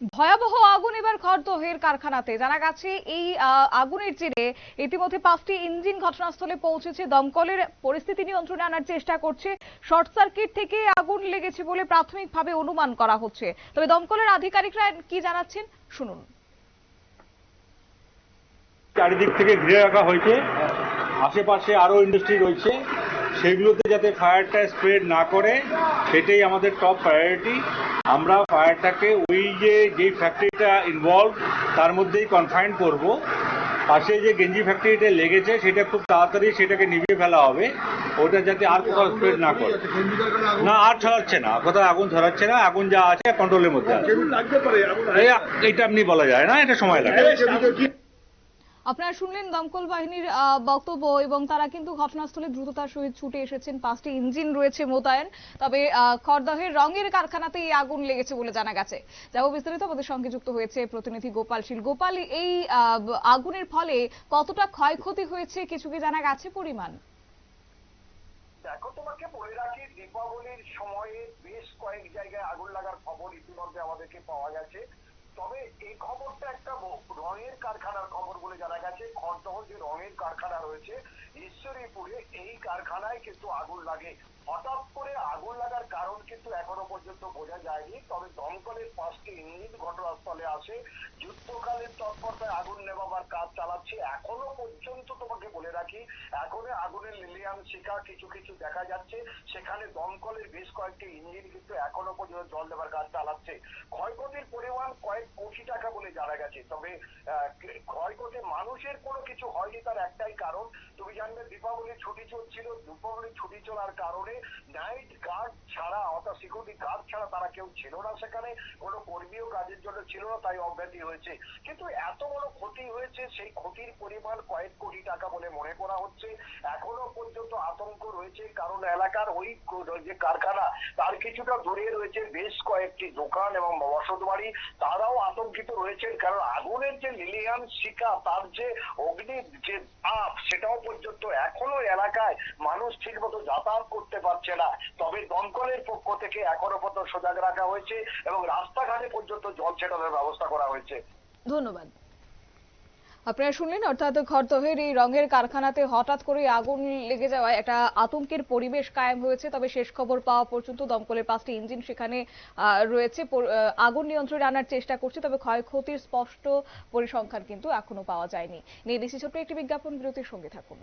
ভয়াবহ আগুন এবার খড়দহের কারখানাতে। জানা গেছে, এই আগুনের জেরে ইতিমধ্যে পাঁচটি ইঞ্জিন ঘটনাস্থলে পৌঁছেছে। দমকলের পরিস্থিতি নিয়ন্ত্রণে আনার চেষ্টা করছে। শর্ট সার্কিট থেকে আগুন লেগেছে বলে প্রাথমিকভাবে অনুমান করা হচ্ছে। তবে দমকলের আধিকারিকরা কি জানাচ্ছেন, শুনুন। চারিদিক থেকে ঘিরে রাখা হয়েছে। আশেপাশে আরও ইন্ডাস্ট্রি রয়েছে। সেগুলোতে যাতে ফায়ারটা স্প্রেড না করে সেটাই আমাদের টপ প্রায়োরিটি আমরা ফায়ারটাকে ওই যে যেই ফ্যাক্টরিটা ইনভলভ তার মধ্যেই কনফাইন করব। পাশে যে গেঞ্জি ফ্যাক্টরিটা লেগেছে সেটা খুব তাড়াতাড়ি সেটাকে নিভিয়ে ফেলা হবে। ওটা যাতে আর কোথাও স্প্রেড না করে। না আর ছড়াচ্ছে না। কোথাও আগুন ছড়াচ্ছে না। আগুন যা আছে কন্ট্রোলের মধ্যে আছে। এইটা আপনি বলা যায় না এটা সময় লাগে। আপনারা শুনলেন দমকল বাহিনীর বক্তব্য এবং তারা কিন্তু ঘটনাস্থলে দ্রুততার সহিত ছুটে এসেছেন। পাঁচটি ইঞ্জিন রয়েছে মোতায়েন তবে আহ, খড়দহের রঙের কারখানাতে এই আগুন লেগেছে বলে জানা গেছে। যাব বিস্তারিত আমাদের সঙ্গে যুক্ত হয়েছে প্রতিনিধি গোপাল শীল। গোপাল এই আগুনের ফলে কতটা ক্ষয়ক্ষতি হয়েছে কিছু কি জানা গেছে পরিমাণ? দেখো তোমাকে বলে রাখি দীপাবলির সময়ে বেশ কয়েক জায়গায় আগুন লাগার খবর ইতিমধ্যে আমাদেরকে পাওয়া গেছে। তবে এই খবরটা একটা রঙের কারখানার খবর বলে জানা গেছে। খড়দহ যে রঙের কারখানা রয়েছে, ঈশ্বরীপুরে এই কারখানায় কিন্তু আগুন লাগে। হঠাৎ করে আগুন লাগার কারণ কিন্তু এখনও পর্যন্ত বোঝা যায়নি। তবে দমকলের পাঁচটি ইঞ্জিন ঘটনাস্থলে আসে। যুদ্ধকালীন তৎপরতায় আগুন নেভাবার কাজ চালাচ্ছে এখনও পর্যন্ত এখনও আগুনের লিলিয়াম শিখা কিছু কিছু দেখা যাচ্ছে। সেখানে দমকলের বেশ কয়েকটি ইঞ্জিন কিন্তু এখনও পর্যন্ত জল দেওয়ার কাজ চালাচ্ছে। ক্ষয়ক্ষতির পরিমাণ কয়েক কোটি টাকা বলে জানা গেছে। তবে ক্ষয়ক্ষতি মানুষের কোনো কিছু হয়নি তার একটাই কারণ। তুমি জানবে দীপাবলির ছুটি চলছিল। দীপাবলির ছুটি চলার কারণে নাইট গার্ড ছাড়া, অর্থাৎ সিকিউরিটি গার্ড ছাড়া তারা কেউ ছিল না সেখানে। কোনো কর্মীও কাজের ছিল না, তাই অব্যাহতি হয়েছে। কিন্তু এত বড় ক্ষতি হয়েছে, সেই ক্ষতির পরিমাণ কয়েক কোটি টাকা বলে মনে করা হচ্ছে। এখনও পর্যন্ত আতঙ্ক রয়েছে, কারণ এলাকার ওই যে কারখানা, তার কিছুটা দূরে রয়েছে বেশ কয়েকটি দোকান এবং বসত বাড়ি। তারাও আতঙ্কিত রয়েছেন, কারণ আগুনের যে লিলিয়ান শিকা, তার যে অগ্নি যে তাপ, সেটাও পর্যন্ত এখনও এলাকায় মানুষ ঠিক মতো যাতায়াত করতে পারছে না। তবে দমকলের পক্ষ থেকে এখনও পর্যন্ত সজাগ রাখা হয়েছে এবং রাস্তাঘাটে পর্যন্ত জল ছেটানোর ব্যবস্থা করা হয়েছে। ধন্যবাদ। আপনারা শুনলেন, অর্থাৎ খড়দহের এই রঙের কারখানাতে হঠাৎ করে আগুন লেগে যাওয়ায় একটা আতঙ্কের পরিবেশ কায়েম হয়েছে, তবে শেষ খবর পাওয়া পর্যন্ত দমকলের পাঁচটি ইঞ্জিন সেখানে রয়েছে। আগুন নিয়ন্ত্রণে আনার চেষ্টা করছে, তবে ক্ষয়ক্ষতির স্পষ্ট পরিসংখ্যান কিন্তু এখনও পাওয়া যায়নি। নিয়ে নিচ্ছি ছোট্ট একটি বিজ্ঞাপন, বিরতির সঙ্গে থাকুন।